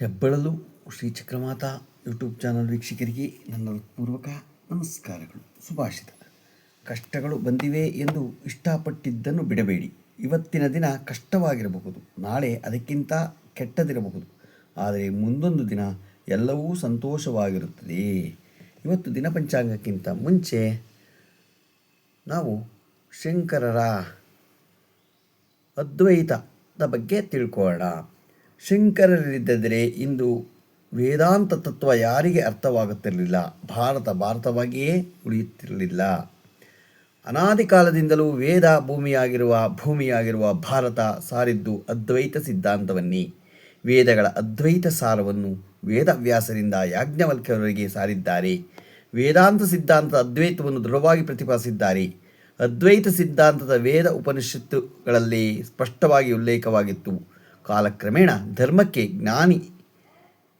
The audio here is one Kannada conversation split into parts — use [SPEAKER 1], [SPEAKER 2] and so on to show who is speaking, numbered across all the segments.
[SPEAKER 1] ಹೆಬ್ಬಳಲು ಶ್ರೀ ಚಕ್ರಮಾತ ಯೂಟ್ಯೂಬ್ ಚಾನಲ್ ವೀಕ್ಷಕರಿಗೆ ನನ್ನ ಪೂರ್ವಕ ನಮಸ್ಕಾರಗಳು. ಸುಭಾಷಿತ. ಕಷ್ಟಗಳು ಬಂದಿವೆ ಎಂದು ಇಷ್ಟಪಟ್ಟಿದ್ದನ್ನು ಬಿಡಬೇಡಿ. ಇವತ್ತಿನ ದಿನ ಕಷ್ಟವಾಗಿರಬಹುದು. ನಾಳೆ ಅದಕ್ಕಿಂತ ಕೆಟ್ಟದಿರಬಹುದು. ಆದರೆ ಮುಂದೊಂದು ದಿನ ಎಲ್ಲವೂ ಸಂತೋಷವಾಗಿರುತ್ತದೆ. ಇವತ್ತು ದಿನ ಪಂಚಾಂಗಕ್ಕಿಂತ ಮುಂಚೆ ನಾವು ಶಂಕರರ ಅದ್ವೈತದ ಬಗ್ಗೆ ತಿಳ್ಕೊಳ್ಳೋಣ. ಶಂಕರರಿದ್ದರೆ ಇಂದು ವೇದಾಂತ ತತ್ವ ಯಾರಿಗೆ ಅರ್ಥವಾಗುತ್ತಿರಲಿಲ್ಲ? ಭಾರತ ಭಾರತವಾಗಿಯೇ ಉಳಿಯುತ್ತಿರಲಿಲ್ಲ. ಅನಾದಿ ಕಾಲದಿಂದಲೂ ವೇದ ಭೂಮಿಯಾಗಿರುವ ಭೂಮಿಯಾಗಿರುವ ಭಾರತ ಸಾರಿದ್ದು ಅದ್ವೈತ ಸಿದ್ಧಾಂತವನ್ನೇ. ವೇದಗಳ ಅದ್ವೈತ ಸಾರವನ್ನು ವೇದವ್ಯಾಸರಿಂದ ಯಾಜ್ಞವಲ್ಕ್ಯವರಿಗೆ ಸಾರಿದ್ದಾರೆ. ವೇದಾಂತ ಸಿದ್ಧಾಂತದ ಅದ್ವೈತವನ್ನು ದೃಢವಾಗಿ ಪ್ರತಿಪಾದಿಸಿದ್ದಾರೆ. ಅದ್ವೈತ ಸಿದ್ಧಾಂತದ ವೇದ ಉಪನಿಷತ್ತುಗಳಲ್ಲಿ ಸ್ಪಷ್ಟವಾಗಿ ಉಲ್ಲೇಖವಾಗಿತ್ತು. ಕಾಲಕ್ರಮೇಣ ಧರ್ಮಕ್ಕೆ ಜ್ಞಾನಿ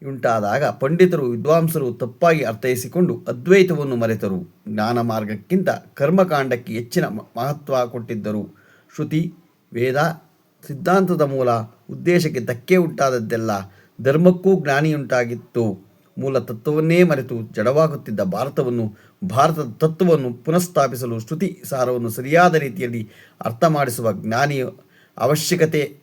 [SPEAKER 1] ಉಂಟಾದಾಗ ಪಂಡಿತರು ವಿದ್ವಾಂಸರು ತಪ್ಪಾಗಿ ಅರ್ಥೈಸಿಕೊಂಡು ಅದ್ವೈತವನ್ನು ಮರೆತರು. ಜ್ಞಾನ ಮಾರ್ಗಕ್ಕಿಂತ ಕರ್ಮಕಾಂಡಕ್ಕೆ ಹೆಚ್ಚಿನ ಮಹತ್ವ ಕೊಟ್ಟಿದ್ದರು. ಶ್ರುತಿ, ವೇದ ಸಿದ್ಧಾಂತದ ಮೂಲ ಉದ್ದೇಶಕ್ಕೆ ಧಕ್ಕೆ ಉಂಟಾದದ್ದೆಲ್ಲ ಧರ್ಮಕ್ಕೂ ಜ್ಞಾನಿಯುಂಟಾಗಿತ್ತು. ಮೂಲ ತತ್ವವನ್ನೇ ಮರೆತು ಜಡವಾಗುತ್ತಿದ್ದ ಭಾರತವನ್ನು, ಭಾರತದ ತತ್ವವನ್ನು ಪುನಃಸ್ಥಾಪಿಸಲು ಶ್ರುತಿ ಸಾರವನ್ನು ಸರಿಯಾದ ರೀತಿಯಲ್ಲಿ ಅರ್ಥ ಮಾಡಿಸುವ ಜ್ಞಾನಿಯ ಅವಶ್ಯಕತೆ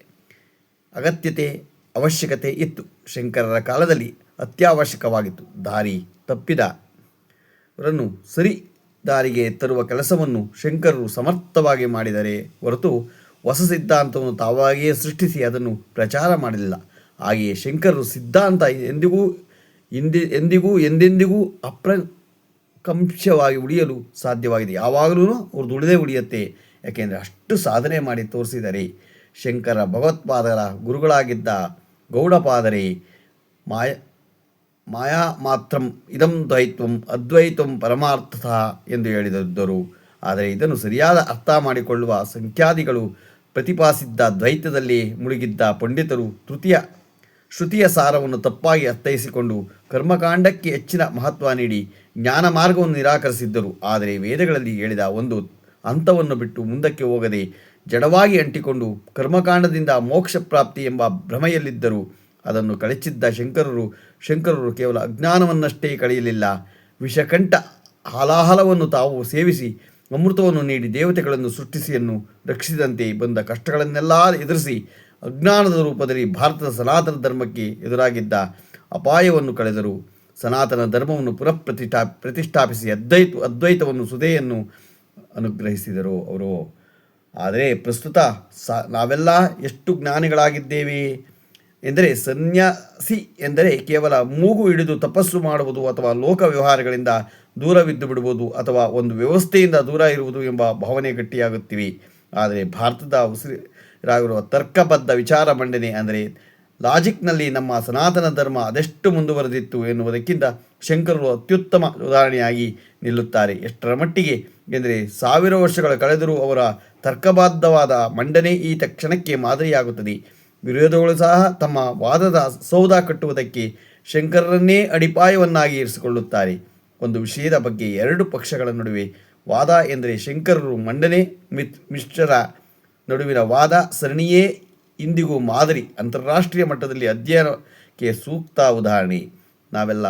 [SPEAKER 1] ಅಗತ್ಯತೆ, ಅವಶ್ಯಕತೆ ಇತ್ತು. ಶಂಕರರ ಕಾಲದಲ್ಲಿ ಅತ್ಯವಶ್ಯಕವಾಗಿತ್ತು. ದಾರಿ ತಪ್ಪಿದ. ಅವರನ್ನು ಸರಿ ದಾರಿಗೆ ತರುವ ಕೆಲಸವನ್ನು ಶಂಕರರು ಸಮರ್ಥವಾಗಿ ಮಾಡಿದರೆ ಹೊರತು ಹೊಸ ಸಿದ್ಧಾಂತವನ್ನು ತಾವಾಗಿಯೇ ಸೃಷ್ಟಿಸಿ ಅದನ್ನು ಪ್ರಚಾರ ಮಾಡಲಿಲ್ಲ. ಹಾಗೆಯೇ ಶಂಕರರು ಸಿದ್ಧಾಂತ ಎಂದಿಗೂ ಇಂದಿ ಎಂದಿಗೂ, ಎಂದೆಂದಿಗೂ ಅಪ್ರಕಂಶವಾಗಿ ಉಳಿಯಲು ಸಾಧ್ಯವಾಗಿದೆ. ಯಾವಾಗಲೂ ಅವ್ರದ್ದು ಉಳಿದೇ ಉಳಿಯುತ್ತೆ. ಯಾಕೆಂದರೆ ಅಷ್ಟು ಸಾಧನೆ ಮಾಡಿ ತೋರಿಸಿದರೆ ಶಂಕರ ಭಗವತ್ಪಾದರ ಗುರುಗಳಾಗಿದ್ದ ಗೌಡಪಾದರಿ ಮಾಯ, ಮಾಯಾ ಮಾತ್ರಂ ಇದಂ ದ್ವೈತ್ವಂ ಅದ್ವೈತಂ ಪರಮಾರ್ಥತಃ ಎಂದು ಹೇಳಿದರು ಆದರೆ ಇದನ್ನು ಸರಿಯಾದ ಅರ್ಥ ಮಾಡಿಕೊಳ್ಳುವ ಸಂಖ್ಯಾದಿಗಳು ಪ್ರತಿಪಾದಿಸಿದ್ದ ದ್ವೈತದಲ್ಲಿ ಮುಳುಗಿದ್ದ ಪಂಡಿತರು ತೃತೀಯ ಶ್ರುತಿಯ ಸಾರವನ್ನು ತಪ್ಪಾಗಿ ಅರ್ಥೈಸಿಕೊಂಡು ಕರ್ಮಕಾಂಡಕ್ಕೆ ಹೆಚ್ಚಿನ ಮಹತ್ವ ನೀಡಿ ಜ್ಞಾನ ಮಾರ್ಗವನ್ನು ನಿರಾಕರಿಸಿದ್ದರು. ಆದರೆ ವೇದಗಳಲ್ಲಿ ಹೇಳಿದ ಒಂದು ಹಂತವನ್ನು ಬಿಟ್ಟು ಮುಂದಕ್ಕೆ ಹೋಗದೆ ಜಡವಾಗಿ ಅಂಟಿಕೊಂಡು ಕರ್ಮಕಾಂಡದಿಂದ ಮೋಕ್ಷ ಪ್ರಾಪ್ತಿ ಎಂಬ ಭ್ರಮೆಯಲ್ಲಿದ್ದರು ಅದನ್ನು ಕಳಚಿದ್ದ ಶಂಕರರು ಶಂಕರರು ಕೇವಲ ಅಜ್ಞಾನವನ್ನಷ್ಟೇ ಕಳೆಯಲಿಲ್ಲ. ವಿಷಕಂಠ ಹಾಲಾಹಲವನ್ನು ತಾವು ಸೇವಿಸಿ ಅಮೃತವನ್ನು ನೀಡಿ ದೇವತೆಗಳನ್ನು ಸೃಷ್ಟಿಸಿಯನ್ನು ರಕ್ಷಿಸಿದಂತೆ ಬಂದ ಕಷ್ಟಗಳನ್ನೆಲ್ಲ ಎದುರಿಸಿ ಅಜ್ಞಾನದ ರೂಪದಲ್ಲಿ ಭಾರತದ ಸನಾತನ ಧರ್ಮಕ್ಕೆ ಎದುರಾಗಿದ್ದ ಅಪಾಯವನ್ನು ಕಳೆದರು ಸನಾತನ ಧರ್ಮವನ್ನು ಪುನಃ ಪ್ರತಿಷ್ಠಾ, ಪ್ರತಿಷ್ಠಾಪಿಸಿ ಅದ್ವೈತ, ಅದ್ವೈತವನ್ನು ಸುಧೆಯನ್ನು ಅನುಗ್ರಹಿಸಿದರು. ಅವರು, ಆದರೆ ಪ್ರಸ್ತುತ ಸ, ನಾವೆಲ್ಲ ಎಷ್ಟು ಜ್ಞಾನಿಗಳಾಗಿದ್ದೇವೆ ಎಂದರೆ ಸನ್ಯಾಸಿ ಎಂದರೆ ಕೇವಲ ಮೂಗು ಹಿಡಿದು ತಪಸ್ಸು ಮಾಡುವುದು ಅಥವಾ ಲೋಕ ವ್ಯವಹಾರಗಳಿಂದ ದೂರವಿದ್ದು ಬಿಡುವುದು ಅಥವಾ ಒಂದು ವ್ಯವಸ್ಥೆಯಿಂದ ದೂರ ಇರುವುದು ಎಂಬ ಭಾವನೆ ಗಟ್ಟಿಯಾಗುತ್ತಿವೆ. ಆದರೆ ಭಾರತದ ಉಸಿರಾಗಿರುವ ತರ್ಕಬದ್ಧ ವಿಚಾರ ಮಂಡನೆ ಅಂದರೆ ಲಾಜಿಕ್ನಲ್ಲಿ ನಮ್ಮ ಸನಾತನ ಧರ್ಮ ಅದೆಷ್ಟು ಮುಂದುವರೆದಿತ್ತು ಎನ್ನುವುದಕ್ಕಿಂತ ಶಂಕರರು ಅತ್ಯುತ್ತಮ ಉದಾಹರಣೆಯಾಗಿ ನಿಲ್ಲುತ್ತಾರೆ. ಎಷ್ಟರ ಮಟ್ಟಿಗೆ? ಎಂದರೆ ಸಾವಿರ ವರ್ಷಗಳ ಕಳೆದರೂ ಅವರ ತರ್ಕಬಾದ್ಧವಾದ ಮಂಡನೆ ಈ ತಕ್ಷಣಕ್ಕೆ ಮಾದರಿಯಾಗುತ್ತದೆ. ವಿರೋಧಗಳು ಸಹ ತಮ್ಮ ವಾದದ ಸೌಧ ಕಟ್ಟುವುದಕ್ಕೆ ಶಂಕರರನ್ನೇ ಅಡಿಪಾಯವನ್ನಾಗಿ ಇರಿಸಿಕೊಳ್ಳುತ್ತಾರೆ. ಒಂದು ವಿಷಯದ ಬಗ್ಗೆ ಎರಡು ಪಕ್ಷಗಳ ನಡುವೆ ವಾದ ಎಂದರೆ ಶಂಕರರು ಮಂಡನೆ ಮಿತ್, ಮಿಶ್ರರ ನಡುವಿನ ವಾದ ಸರಣಿಯೇ ಇಂದಿಗೂ ಮಾದರಿ ಅಂತಾರಾಷ್ಟ್ರೀಯ ಮಟ್ಟದಲ್ಲಿ ಅಧ್ಯಯನಕ್ಕೆ ಸೂಕ್ತ ಉದಾಹರಣೆ. ನಾವೆಲ್ಲ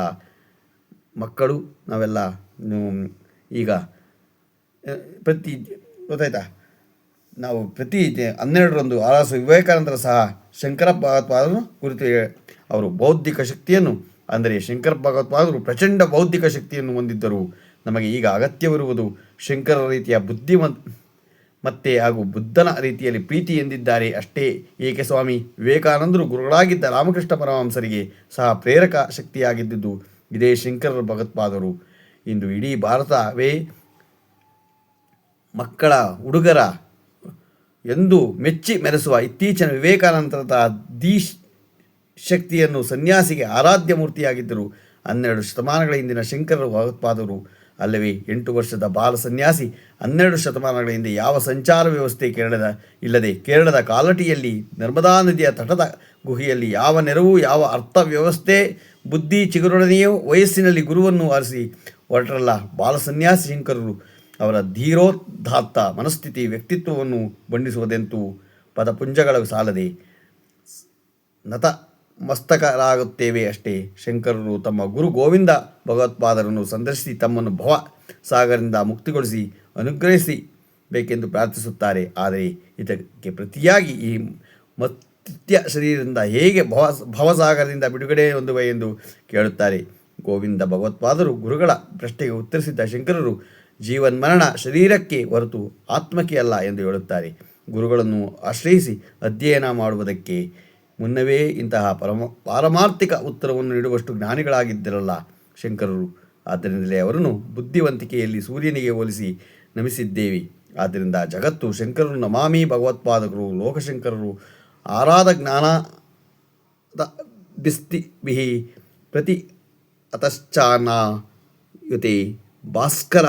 [SPEAKER 1] ಮಕ್ಕಳು, ನಾವೆಲ್ಲ ಈಗ ಪ್ರತಿ, ಗೊತ್ತಾಯ್ತಾ? ನಾವು ಪ್ರತಿ ಹನ್ನೆರಡರಂದು ಆರ್ ವಿವೇಕಾನಂದರ ಸಹ ಶಂಕರ ಭಗವತ್ಪಾದರು ಕುರಿತು ಅವರು ಬೌದ್ಧಿಕ ಶಕ್ತಿಯನ್ನು, ಅಂದರೆ ಶಂಕರ ಭಗವತ್ಪಾದರು ಪ್ರಚಂಡ ಬೌದ್ಧಿಕ ಶಕ್ತಿಯನ್ನು ಹೊಂದಿದ್ದರು. ನಮಗೆ ಈಗ ಅಗತ್ಯವಿರುವುದು ಶಂಕರ ರೀತಿಯ ಬುದ್ಧಿವಂತ ಮತ್ತೆ ಹಾಗೂ ಬುದ್ಧನ ರೀತಿಯಲ್ಲಿ ಪ್ರೀತಿ ಎಂದಿದ್ದಾರೆ ಅಷ್ಟೇ. ಏಕೆ ಸ್ವಾಮಿ? ವಿವೇಕಾನಂದರು ಗುರುಗಳಾಗಿದ್ದ ರಾಮಕೃಷ್ಣ ಪರಮಹಂಸರಿಗೆ ಸಹ ಪ್ರೇರಕ ಶಕ್ತಿಯಾಗಿದ್ದುದು. ಇದೇ ಶಂಕರರ ಭಗತ್ಪಾದರು. ಇಂದು ಇಡೀ ಭಾರತವೇ ಮಕ್ಕಳ ಹುಡುಗರ ಎಂದು ಮೆಚ್ಚಿ ಮೆರೆಸುವ ಇತ್ತೀಚಿನ ವಿವೇಕಾನಂದರದ ದೀಶ್ ಶಕ್ತಿಯನ್ನು ಸನ್ಯಾಸಿಗೆ ಆರಾಧ್ಯ ಮೂರ್ತಿಯಾಗಿದ್ದರು. ಹನ್ನೆರಡು ಶತಮಾನಗಳ ಹಿಂದಿನ ಶಂಕರರು ಭಗವತ್ಪಾದರು ಅಲ್ಲವೇ, ಎಂಟು ವರ್ಷದ ಬಾಲ ಸನ್ಯಾಸಿ ಹನ್ನೆರಡು ಶತಮಾನಗಳ ಹಿಂದೆ ಯಾವ ಸಂಚಾರ ವ್ಯವಸ್ಥೆ ಕೇರಳದ ಇಲ್ಲದೆ ಕೇರಳದ ಕಾಲಟಿಯಲ್ಲಿ, ನರ್ಮದಾ ನದಿಯ ತಟದ ಗುಹೆಯಲ್ಲಿ ಯಾವ ನೆರವು, ಯಾವ ಅರ್ಥ ವ್ಯವಸ್ಥೆ ಬುದ್ಧಿ ಚಿಗುರೊಡನೆಯೋ ವಯಸ್ಸಿನಲ್ಲಿ ಗುರುವನ್ನು ಆರಿಸಿ ಹೊರಟರಲ್ಲ. ಬಾಲಸನ್ಯಾಸಿ ಶಂಕರರು ಅವರ ಧೀರೋದ್ಧಾತ್ತ ಮನಸ್ಥಿತಿ ವ್ಯಕ್ತಿತ್ವವನ್ನು ಬಣ್ಣಿಸುವುದೆಂತೂ ಪದಪುಂಜಗಳ ಸಾಲದೆ. ನತ ಮಸ್ತಕರಾಗುತ್ತೇವೆ ಅಷ್ಟೇ. ಶಂಕರರು ತಮ್ಮ ಗುರು ಗೋವಿಂದ ಭಗವತ್ಪಾದರನ್ನು ಸಂದರ್ಶಿಸಿ ತಮ್ಮನ್ನು ಭವ ಸಾಗರದಿಂದ ಮುಕ್ತಿಗೊಳಿಸಿ ಅನುಗ್ರಹಿಸಿ ಬೇಕೆಂದು ಪ್ರಾರ್ಥಿಸುತ್ತಾರೆ. ಆದರೆ ಇದಕ್ಕೆ ಪ್ರತಿಯಾಗಿ ಈ ಮತ್ತಿತ್ಯ ಶರೀರದಿಂದ ಹೇಗೆ ಭವ, ಭವಸಾಗರದಿಂದ ಬಿಡುಗಡೆ ಹೊಂದುವೆ ಎಂದು ಕೇಳುತ್ತಾರೆ. ಗೋವಿಂದ ಭಗವತ್ಪಾದರು ಗುರುಗಳ ಪ್ರಶ್ನೆಗೆ ಉತ್ತರಿಸಿದ್ದ ಶಂಕರರು, ಜೀವನ್ಮರಣ ಶರೀರಕ್ಕೆ ಹೊರತು ಆತ್ಮಕ್ಕೆ ಅಲ್ಲ ಎಂದು ಹೇಳುತ್ತಾರೆ. ಗುರುಗಳನ್ನು ಆಶ್ರಯಿಸಿ ಅಧ್ಯಯನ ಮಾಡುವುದಕ್ಕೆ ಮುನ್ನವೇ ಇಂತಹ ಪರಮ, ಪಾರಮಾರ್ಥಿಕ ಉತ್ತರವನ್ನು ನೀಡುವಷ್ಟು ಜ್ಞಾನಿಗಳಾಗಿದ್ದರಲ್ಲ ಶಂಕರರು. ಆದ್ದರಿಂದಲೇ ಅವರನ್ನು ಬುದ್ಧಿವಂತಿಕೆಯಲ್ಲಿ ಸೂರ್ಯನಿಗೆ ಹೋಲಿಸಿ ನಮಿಸಿದ್ದೇವೆ. ಆದ್ದರಿಂದ ಜಗತ್ತು ಶಂಕರರು ನಮಾಮಿ ಭಗವತ್ಪಾದಕರು, ಲೋಕಶಂಕರರು ಆರಾಧ ಜ್ಞಾನ ಬಿಸ್ತಿ ಬಿಹಿ ಪ್ರತಿ ಅತಶ್ಚಾನ ಯುತಿ ಭಾಸ್ಕರ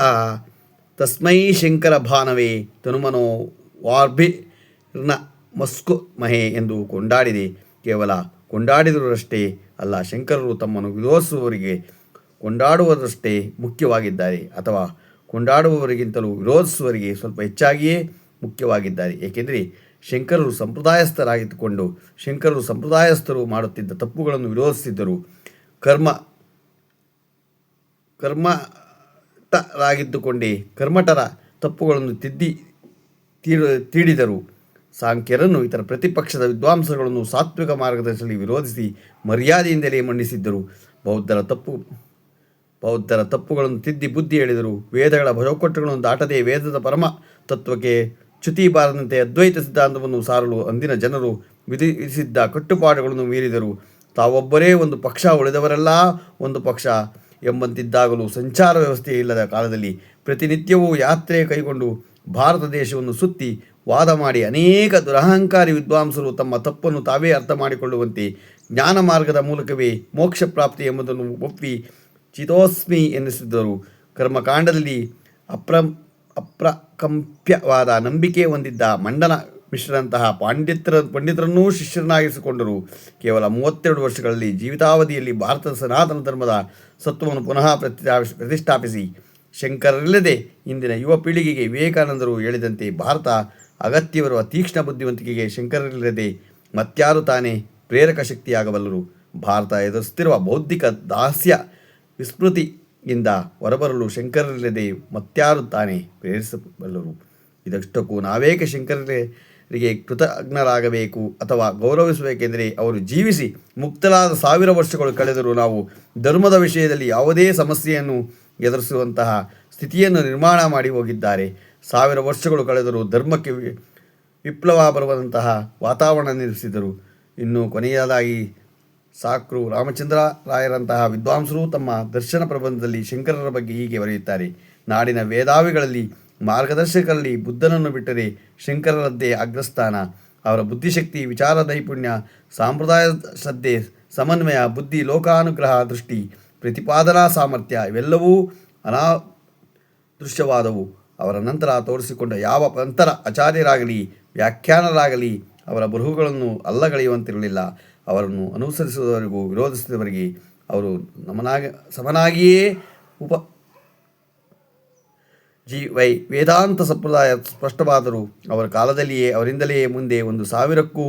[SPEAKER 1] ತಸ್ಮೈ ಶಂಕರ ಭಾನವೇ ತನುಮನೋ ವಾರ್ಭಿರ್ನ ಮಸ್ಕು ಮಹೆ ಎಂದು ಕೊಂಡಾಡಿದೆ. ಕೇವಲ ಕೊಂಡಾಡಿದರಷ್ಟೇ ಅಲ್ಲ, ಶಂಕರರು ತಮ್ಮನ್ನು ವಿರೋಧಿಸುವವರಿಗೆ ಕೊಂಡಾಡುವುದಷ್ಟೇ ಮುಖ್ಯವಾಗಿದ್ದಾರೆ. ಅಥವಾ ಕೊಂಡಾಡುವವರಿಗಿಂತಲೂ ವಿರೋಧಿಸುವವರಿಗೆ ಸ್ವಲ್ಪ ಹೆಚ್ಚಾಗಿಯೇ ಮುಖ್ಯವಾಗಿದ್ದಾರೆ. ಏಕೆಂದರೆ ಶಂಕರರು ಸಂಪ್ರದಾಯಸ್ಥರಾಗಿದ್ದುಕೊಂಡು ಶಂಕರರು ಸಂಪ್ರದಾಯಸ್ಥರು ಮಾಡುತ್ತಿದ್ದ ತಪ್ಪುಗಳನ್ನು ವಿರೋಧಿಸಿದ್ದರು. ಕರ್ಮ ಕರ್ಮಟರಾಗಿದ್ದುಕೊಂಡೇ ಕರ್ಮಟರ ತಪ್ಪುಗಳನ್ನು ತಿದ್ದಿ ತೀಡಿದರು. ಸಾಂಖ್ಯರನ್ನು ಇತರ ಪ್ರತಿಪಕ್ಷದ ವಿದ್ವಾಂಸಗಳನ್ನು ಸಾತ್ವಿಕ ಮಾರ್ಗದರ್ಶನದಲ್ಲಿ ವಿರೋಧಿಸಿ ಮರ್ಯಾದೆಯಿಂದಲೇ ಮಂಡಿಸಿದ್ದರು ಬೌದ್ಧರ ತಪ್ಪು, ಬೌದ್ಧರ ತಪ್ಪುಗಳನ್ನು ತಿದ್ದಿ ಬುದ್ಧಿ ಹೇಳಿದರು. ವೇದಗಳ ಭಜೌಕಟ್ಟುಗಳನ್ನು ದಾಟದೆ ವೇದದ ಪರಮ ತತ್ವಕ್ಕೆ ಚ್ಯುತಿ ಬಾರದಂತೆ ಅದ್ವೈತ ಸಿದ್ಧಾಂತವನ್ನು ಸಾರಲು ಅಂದಿನ ಜನರು ವಿಧಿಸಿದ್ದ ಕಟ್ಟುಪಾಡುಗಳನ್ನು ಮೀರಿದರು. ತಾವೊಬ್ಬರೇ ಒಂದು ಪಕ್ಷ ಉಳಿದವರೆಲ್ಲ, ಒಂದು ಪಕ್ಷ ಎಂಬಂತಿದ್ದಾಗಲೂ ಸಂಚಾರ ವ್ಯವಸ್ಥೆ ಇಲ್ಲದ ಕಾಲದಲ್ಲಿ ಪ್ರತಿನಿತ್ಯವೂ ಯಾತ್ರೆ ಕೈಗೊಂಡು ಭಾರತ ದೇಶವನ್ನು ಸುತ್ತಿ ವಾದ ಮಾಡಿ ಅನೇಕ ದುರಹಂಕಾರಿ ವಿದ್ವಾಂಸರು ತಮ್ಮ ತಪ್ಪನ್ನು ತಾವೇ ಅರ್ಥ ಮಾಡಿಕೊಳ್ಳುವಂತೆ ಜ್ಞಾನ ಮಾರ್ಗದ ಮೂಲಕವೇ ಮೋಕ್ಷ ಪ್ರಾಪ್ತಿ ಎಂಬುದನ್ನು ಒಪ್ಪಿ ಚಿತೋಸ್ಮಿ ಎನ್ನಿಸಿದ್ದರು ಕರ್ಮಕಾಂಡದಲ್ಲಿ ಅಪ್ರ, ಅಪ್ರಕಂಪ್ಯವಾದ ನಂಬಿಕೆ ಹೊಂದಿದ್ದ ಮಂಡನ ಮಿಶ್ರನಂತಹ ಪಾಂಡಿತರ ಪಂಡಿತರನ್ನೂ ಶಿಷ್ಯರನ್ನಾಗಿಸಿಕೊಂಡರು. ಕೇವಲ ಮೂವತ್ತೆರಡು ವರ್ಷಗಳಲ್ಲಿ ಜೀವಿತಾವಧಿಯಲ್ಲಿ ಭಾರತದ ಸನಾತನ ಧರ್ಮದ ಸತ್ವವನ್ನು ಪುನಃ ಪ್ರತಿಷ್ಠಾಪಿಸಿ ಪ್ರತಿಷ್ಠಾಪಿಸಿ. ಶಂಕರರಿಲ್ಲದೆ ಇಂದಿನ ಯುವ ಪೀಳಿಗೆಗೆ ವಿವೇಕಾನಂದರು ಹೇಳಿದಂತೆ ಭಾರತ ಅಗತ್ಯವಿರುವ ತೀಕ್ಷ್ಣ ಬುದ್ಧಿವಂತಿಕೆಗೆ ಶಂಕರರಿಲ್ಲದೆ ಮತ್ಯಾರು ತಾನೇ ಪ್ರೇರಕ ಶಕ್ತಿಯಾಗಬಲ್ಲರು. ಭಾರತ ಎದುರಿಸುತ್ತಿರುವ ಬೌದ್ಧಿಕ ದಾಸ್ಯ ವಿಸ್ಮೃತಿಯಿಂದ ಹೊರಬರಲು ಶಂಕರರಿಲ್ಲದೆ ಮತ್ಯಾರು ತಾನೇ ಪ್ರೇರಿಸಬಲ್ಲರು. ಇದಷ್ಟಕ್ಕೂ ನಾವೇಕೆ ಶಂಕರರಿಗೆ ಕೃತಜ್ಞರಾಗಬೇಕು ಅಥವಾ ಗೌರವಿಸಬೇಕೆಂದರೆ ಅವರು ಜೀವಿಸಿ ಮುಕ್ತರಾದ ಸಾವಿರ ವರ್ಷಗಳು ಕಳೆದರೂ ನಾವು ಧರ್ಮದ ವಿಷಯದಲ್ಲಿ ಯಾವುದೇ ಸಮಸ್ಯೆಯನ್ನು ಎದುರಿಸುವಂತಹ ಸ್ಥಿತಿಯನ್ನು ನಿರ್ಮಾಣ ಮಾಡಿ ಹೋಗಿದ್ದಾರೆ. ಸಾವಿರ ವರ್ಷಗಳು ಕಳೆದರೂ ಧರ್ಮಕ್ಕೆ ವಿಪ್ಲವ ಬರುವಂತಹ ವಾತಾವರಣ ನಿರ್ಮಿಸಿದರು. ಇನ್ನು ಕೊನೆಯದಾಗಿ ಸಾಕ್ರು ರಾಮಚಂದ್ರ ರಾಯರಂತಹ ವಿದ್ವಾಂಸರು ತಮ್ಮ ದರ್ಶನ ಪ್ರಬಂಧದಲ್ಲಿ ಶಂಕರರ ಬಗ್ಗೆ ಹೀಗೆ ಬರೆಯುತ್ತಾರೆ. ನಾಡಿನ ವೇದಾವಿಗಳಲ್ಲಿ ಮಾರ್ಗದರ್ಶಕರಲ್ಲಿ ಬುದ್ಧನನ್ನು ಬಿಟ್ಟರೆ ಶಂಕರರದ್ದೇ ಅಗ್ರಸ್ಥಾನ. ಅವರ ಬುದ್ಧಿಶಕ್ತಿ, ವಿಚಾರ, ನೈಪುಣ್ಯ, ಸಾಂಪ್ರದಾಯ ಶ್ರದ್ಧೆ, ಸಮನ್ವಯ, ಬುದ್ಧಿ, ಲೋಕಾನುಗ್ರಹ, ದೃಷ್ಟಿ, ಪ್ರತಿಪಾದನಾ ಸಾಮರ್ಥ್ಯ ಇವೆಲ್ಲವೂ ಅನಾದೃಶ್ಯವಾದವು. ಅವರ ನಂತರ ತೋರಿಸಿಕೊಂಡ ಯಾವ ಪಂಥರ ಆಚಾರ್ಯರಾಗಲಿ, ವ್ಯಾಖ್ಯಾನರಾಗಲಿ, ಅವರ ಬರುಹುಗಳನ್ನು ಅಲ್ಲಗಳೆಯುವಂತಿರಲಿಲ್ಲ. ಅವರನ್ನು ಅನುಸರಿಸುವವರಿಗೂ ವಿರೋಧಿಸಿದವರಿಗೆ ಅವರು ನಮನಾಗ, ಸಮನಾಗಿಯೇ ಉಪ, ಜಿ ವೈ ವೇದಾಂತ ಸಂಪ್ರದಾಯ ಸ್ಪಷ್ಟವಾದರೂ ಅವರ ಕಾಲದಲ್ಲಿಯೇ ಅವರಿಂದಲೇ ಮುಂದೆ ಒಂದು ಸಾವಿರಕ್ಕೂ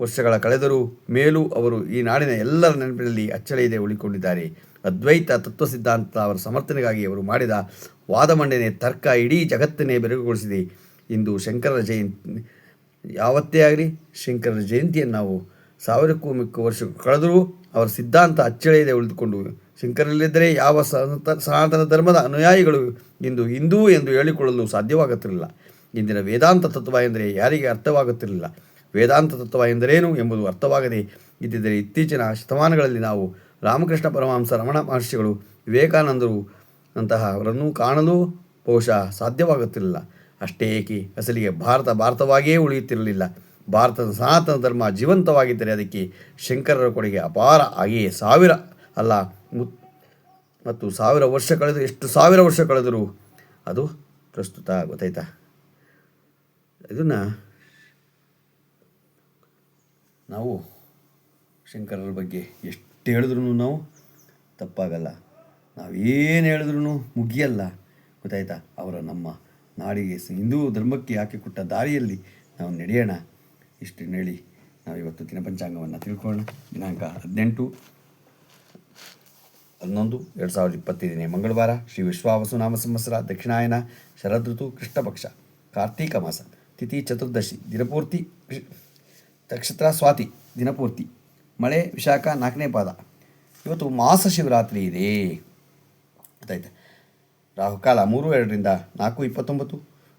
[SPEAKER 1] ವರ್ಷಗಳ ಕಳೆದರೂ ಮೇಲೂ ಅವರು ಈ ನಾಡಿನ ಎಲ್ಲರ ನೆನಪಿನಲ್ಲಿ ಅಚ್ಚಳಿಯದೆ ಉಳಿಕೊಂಡಿದ್ದಾರೆ. ಅದ್ವೈತ ತತ್ವ ಸಿದ್ಧಾಂತ ಅವರ ಸಮರ್ಥನೆಗಾಗಿ ಅವರು ಮಾಡಿದ ವಾದ ಮಂಡನೆ ತರ್ಕ ಇಡೀ ಜಗತ್ತನ್ನೇ ಬೆರಗುಗೊಳಿಸಿದೆ. ಇಂದು ಶಂಕರರ ಜಯಂತಿ ಯಾವತ್ತೇ ಆಗಲಿ ಶಂಕರರ ಜಯಂತಿಯನ್ನು ನಾವು ಸಾವಿರಕ್ಕೂ ಮಿಕ್ಕ ವರ್ಷ ಕಳೆದರೂ ಅವರ ಸಿದ್ಧಾಂತ ಅಚ್ಚಳಿಯದೆ ಉಳಿದುಕೊಂಡು ಶಂಕರಲ್ಲಿದ್ದರೆ ಯಾವ ಸನಾತ- ಸನಾತನ ಧರ್ಮದ ಅನುಯಾಯಿಗಳು ಇಂದು ಹಿಂದೂ ಎಂದು ಹೇಳಿಕೊಳ್ಳಲು ಸಾಧ್ಯವಾಗುತ್ತಿರಲಿಲ್ಲ. ಇಂದಿನ ವೇದಾಂತ ತತ್ವ ಎಂದರೆ ಯಾರಿಗೆ ಅರ್ಥವಾಗುತ್ತಿರಲಿಲ್ಲ. ವೇದಾಂತ ತತ್ವ ಎಂದರೇನು ಎಂಬುದು ಅರ್ಥವಾಗದೆ ಇದ್ದಿದ್ದರೆ ಇತ್ತೀಚಿನ ಶತಮಾನಗಳಲ್ಲಿ ನಾವು ರಾಮಕೃಷ್ಣ ಪರಮಹಂಸ ರಮಣ ಮಹರ್ಷಿಗಳು ವಿವೇಕಾನಂದರು ಅಂತಹ ಅವರನ್ನು ಕಾಣಲು ಬಹುಶಃ ಸಾಧ್ಯವಾಗುತ್ತಿರಲಿಲ್ಲ. ಅಷ್ಟೇ ಏಕೆ? ಅಸಲಿಗೆ ಭಾರತ ಭಾರತವಾಗಿಯೇ ಉಳಿಯುತ್ತಿರಲಿಲ್ಲ. ಭಾರತದ ಸನಾತನ ಧರ್ಮ ಜೀವಂತವಾಗಿದ್ದರೆ ಅದಕ್ಕೆ ಶಂಕರರ ಕೊಡುಗೆ ಅಪಾರ. ಹಾಗೆಯೇ ಸಾವಿರ ಅಲ್ಲ ಮುತ್ ಮತ್ತು ಸಾವಿರ ವರ್ಷ ಕಳೆದು, ಎಷ್ಟು ಸಾವಿರ ವರ್ಷ ಕಳೆದರೂ ಅದು ಪ್ರಸ್ತುತ ಗೊತ್ತಾಯ್ತಾ? ಇದನ್ನು ನಾವು ಶಂಕರರ ಬಗ್ಗೆ ಎಷ್ಟು ಹೇಳಿದ್ರೂ ನಾವು ತಪ್ಪಾಗಲ್ಲ. ನಾವು ಏನು ಹೇಳಿದ್ರೂ ಮುಗಿಯಲ್ಲ. ಗೊತ್ತಾಯ್ತಾ? ಅವರ ನಮ್ಮ ನಾಡಿಗೆ ಹಿಂದೂ ಧರ್ಮಕ್ಕೆ ಹಾಕಿಕೊಟ್ಟ ದಾರಿಯಲ್ಲಿ ನಾವು ನಡೆಯೋಣ? ಇಷ್ಟು ಹೇಳಿ ನಾವು ಇವತ್ತು ದಿನಪಂಚಾಂಗವನ್ನು ತಿಳ್ಕೊಳ್ಳೋಣ. ದಿನಾಂಕ ಹದಿನೆಂಟು ಹನ್ನೊಂದು, ಎರಡು ಸಾವಿರದ ಇಪ್ಪತ್ತೈದನೇ ಮಂಗಳವಾರ. ಶ್ರೀ ವಿಶ್ವಾವಸು ನಾಮ ಸಂವತ್ಸರ, ದಕ್ಷಿಣಾಯನ, ಶರದೃತು, ಕೃಷ್ಣಪಕ್ಷ, ಕಾರ್ತೀಕ ಮಾಸ, ತಿಥಿ ಚತುರ್ದಶಿ, ದಿನಪೂರ್ತಿ ನಕ್ಷತ್ರ, ಸ್ವಾತಿ, ದಿನಪೂರ್ತಿ. ಮಳೆ, ವಿಶಾಖ ನಾಲ್ಕನೇ ಪಾದ. ಇವತ್ತು ಮಾಸ ಶಿವರಾತ್ರಿ ಇದೆ. ಗೊತ್ತಾಯ್ತಾ? ರಾಹುಕಾಲ ಮೂರು, ಎರಡರಿಂದ ನಾಲ್ಕು, ಇಪ್ಪತ್ತೊಂಬತ್ತು.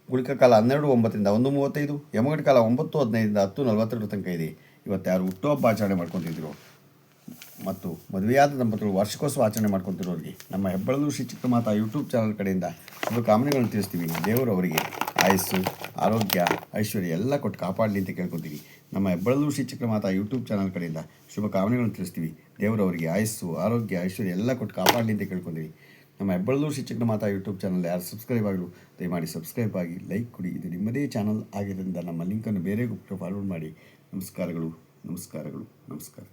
[SPEAKER 1] ಗುಳಿಕ ಕಾಲ ಹನ್ನೆರಡು, ಒಂಬತ್ತರಿಂದ ಒಂದು, ಮೂವತ್ತೈದು. ಯಮಗಡ ಕಾಲ ಒಂಬತ್ತು, ಹದಿನೈದರಿಂದ ಹತ್ತು, ನಲವತ್ತೆರಡು ತನಕ ಇದೆ. ಇವತ್ತು ಯಾರು ಹುಟ್ಟುಹಬ್ಬ ಆಚರಣೆ ಮಾಡ್ಕೊತಿದ್ರು? ಮತ್ತು ಮದುವೆಯಾದ ದಂಪತಿಗಳು ವಾರ್ಷಿಕೋತ್ಸವ ಆಚರಣೆ ಮಾಡ್ಕೊತಿರೋರಿಗೆ ನಮ್ಮ ಹೆಬ್ಬಳಲು ಶ್ರೀ ಚಿಕ್ಕಮಾತಾ ಯೂಟ್ಯೂಬ್ ಚಾನಲ್ ಕಡೆಯಿಂದ ಶುಭ ಕಾಮನೆಗಳನ್ನು ತಿಳಿಸ್ತೀವಿ ದೇವರು ಅವರಿಗೆ. ಆಯಸ್ಸು, ಆರೋಗ್ಯ, ಐಶ್ವರ್ಯ ಎಲ್ಲ ಕೊಟ್ಟು ಕಾಪಾಡಲಿ ಅಂತ ಕೇಳ್ಕೊತೀವಿ. ನಮ್ಮ ಹೆಬ್ಬಳಲು ಶ್ರೀ ಮಾತಾ ಯೂಟ್ಯೂಬ್ ಚಾನಲ್ ಕಡೆಯಿಂದ ಶುಭ ಕಾಮನೆಗಳನ್ನು ತಿಳಿಸ್ತೀವಿ. ದೇವರು ಅವರಿಗೆ ಆಯಸ್ಸು, ಆರೋಗ್ಯ, ಐಶ್ವರ್ಯ ಎಲ್ಲ ಕೊಟ್ಟು ಕಾಪಾಡಲಿ ಅಂತ ಕೇಳ್ಕೊತೀವಿ. ನಮ್ಮ ಹೆಬ್ಬಳಲು ಶ್ರೀ ಮಾತಾ ಯೂಟ್ಯೂಬ್ ಚಾನಲ್ ಯಾರು ಸಬ್ಸ್ಕ್ರೈಬ್ ಆಗಲು ದಯಮಾಡಿ ಸಬ್ಸ್ಕ್ರೈಬ್ ಆಗಿ ಲೈಕ್ ಕೊಡಿ. ಇದು ನಿಮ್ಮದೇ ಚಾನಲ್ ಆಗಿರೋದ್ರಿಂದ ನಮ್ಮ ಲಿಂಕನ್ನು ಬೇರೆ ಗುಪ್ತ ಫಾರ್ವರ್ಡ್ ಮಾಡಿ. ನಮಸ್ಕಾರಗಳು ನಮಸ್ಕಾರಗಳು ನಮಸ್ಕಾರ